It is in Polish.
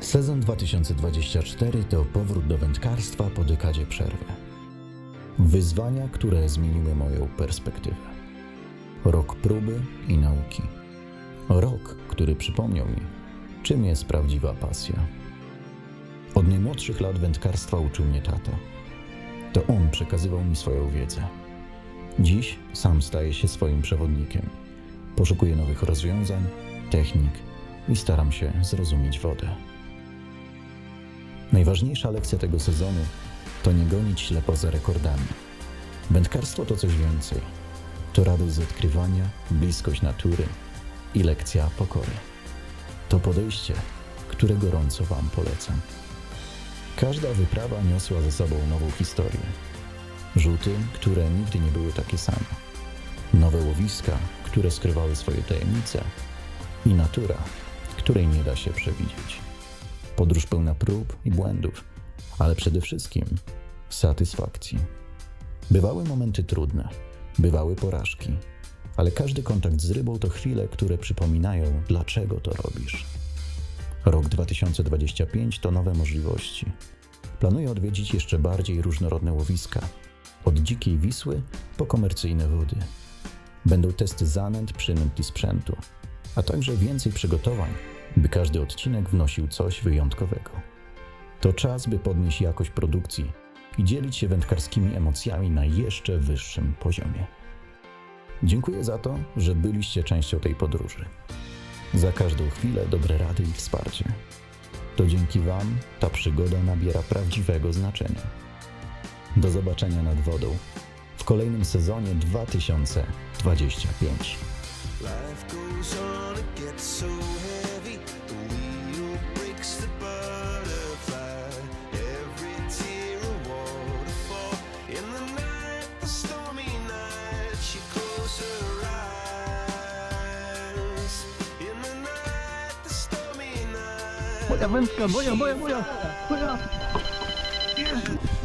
Sezon 2024 to powrót do wędkarstwa po dekadzie przerwy. Wyzwania, które zmieniły moją perspektywę. Rok próby i nauki. Rok, który przypomniał mi, czym jest prawdziwa pasja. Od najmłodszych lat wędkarstwa uczył mnie tato. To on przekazywał mi swoją wiedzę. Dziś sam staję się swoim przewodnikiem. Poszukuję nowych rozwiązań, technik i staram się zrozumieć wodę. Najważniejsza lekcja tego sezonu to nie gonić ślepo za rekordami. Wędkarstwo to coś więcej. To radość z odkrywania, bliskość natury i lekcja pokory. To podejście, które gorąco Wam polecam. Każda wyprawa niosła ze sobą nową historię. Rzuty, które nigdy nie były takie same. Nowe łowiska, które skrywały swoje tajemnice. I natura, której nie da się przewidzieć. Podróż pełna prób i błędów, ale przede wszystkim satysfakcji. Bywały momenty trudne, bywały porażki, ale każdy kontakt z rybą to chwile, które przypominają, dlaczego to robisz. Rok 2025 to nowe możliwości. Planuję odwiedzić jeszcze bardziej różnorodne łowiska, od dzikiej Wisły po komercyjne wody. Będą testy zanęt, przynęt i sprzętu, a także więcej przygotowań, by każdy odcinek wnosił coś wyjątkowego. To czas, by podnieść jakość produkcji i dzielić się wędkarskimi emocjami na jeszcze wyższym poziomie. Dziękuję za to, że byliście częścią tej podróży. Za każdą chwilę dobre rady i wsparcie. To dzięki Wam ta przygoda nabiera prawdziwego znaczenia. Do zobaczenia nad wodą w kolejnym sezonie 2025. Ewenska, moja, moja, moja! Moja! Jest!